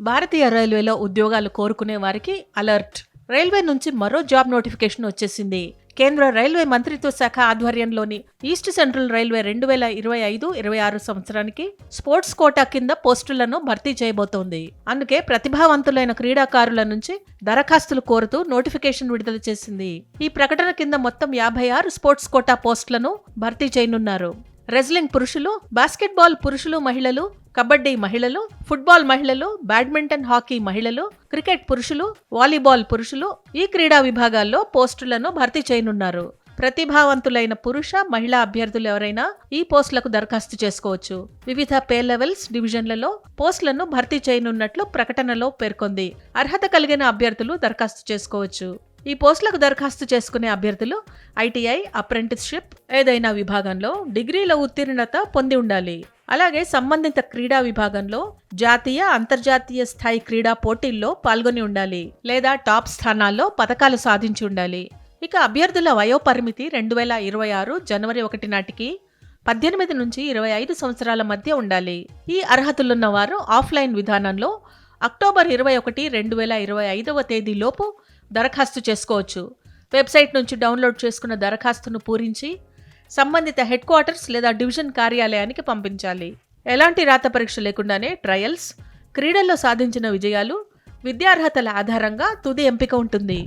భారతీయ రైల్వేలో ఉద్యోగాలు కోరుకునే వారికి అలర్ట్. రైల్వే నుంచి మరో జాబ్ నోటిఫికేషన్ వచ్చేసింది. కేంద్ర రైల్వే మంత్రిత్వ శాఖ ఆధ్వర్యంలోని ఈస్ట్ సెంట్రల్ రైల్వే రెండు వేల ఇరవై ఐదు ఇరవై ఆరు సంవత్సరానికి స్పోర్ట్స్ కోటా కింద పోస్టులను భర్తీ చేయబోతోంది. అందుకే ప్రతిభావంతులైన క్రీడాకారుల నుంచి దరఖాస్తులు కోరుతూ నోటిఫికేషన్ విడుదల చేసింది. ఈ ప్రకటన కింద మొత్తం యాభై ఆరు స్పోర్ట్స్ కోటా పోస్టులను భర్తీ చేయనున్నారు. రెజ్లింగ్ పురుషులు బాస్కెట్బాల్ పురుషులు మహిళలు కబడ్డీ మహిళలు ఫుట్బాల్ మహిళలు బ్యాడ్మింటన్ హాకీ మహిళలు క్రికెట్ పురుషులు వాలీబాల్ పురుషులు ఈ క్రీడా విభాగాల్లో పోస్టులను భర్తీ చేయనున్నారు. ప్రతిభావంతులైన పురుష మహిళా అభ్యర్థులు ఎవరైనా ఈ పోస్టులకు దరఖాస్తు చేసుకోవచ్చు. వివిధ పే లెవెల్స్ డివిజన్లలో పోస్టులను భర్తీ చేయనున్నట్లు ప్రకటనలో పేర్కొంది. అర్హత కలిగిన అభ్యర్థులు దరఖాస్తు చేసుకోవచ్చు. ఈ పోస్టులకు దరఖాస్తు చేసుకునే అభ్యర్థులు ఐటీఐ అప్రెంటిస్షిప్ ఏదైనా విభాగంలో డిగ్రీల ఉత్తీర్ణత పొంది ఉండాలి. అలాగే సంబంధిత క్రీడా విభాగంలో జాతీయ అంతర్జాతీయ స్థాయి క్రీడా పోటీల్లో పాల్గొని ఉండాలి లేదా టాప్ స్థానాల్లో పథకాలు సాధించి ఉండాలి. ఇక అభ్యర్థుల వయోపరిమితి రెండు వేల ఇరవై ఆరు జనవరి ఒకటి నాటికి పద్దెనిమిది నుంచి ఇరవై ఐదు సంవత్సరాల మధ్య ఉండాలి. ఈ అర్హతలున్న వారు ఆఫ్లైన్ విధానంలో అక్టోబర్ ఇరవై ఒకటి రెండు వేల ఇరవై ఐదవ తేదీలోపు దరఖాస్తు చేసుకోవచ్చు. వెబ్సైట్ నుంచి డౌన్లోడ్ చేసుకున్న దరఖాస్తును పూరించి సంబంధిత హెడ్ క్వార్టర్స్ లేదా డివిజన్ కార్యాలయానికి పంపించాలి. ఎలాంటి రాత పరీక్ష లేకుండానే ట్రయల్స్ క్రీడల్లో సాధించిన విజయాలు విద్యార్హతల ఆధారంగా తుది ఎంపిక ఉంటుంది.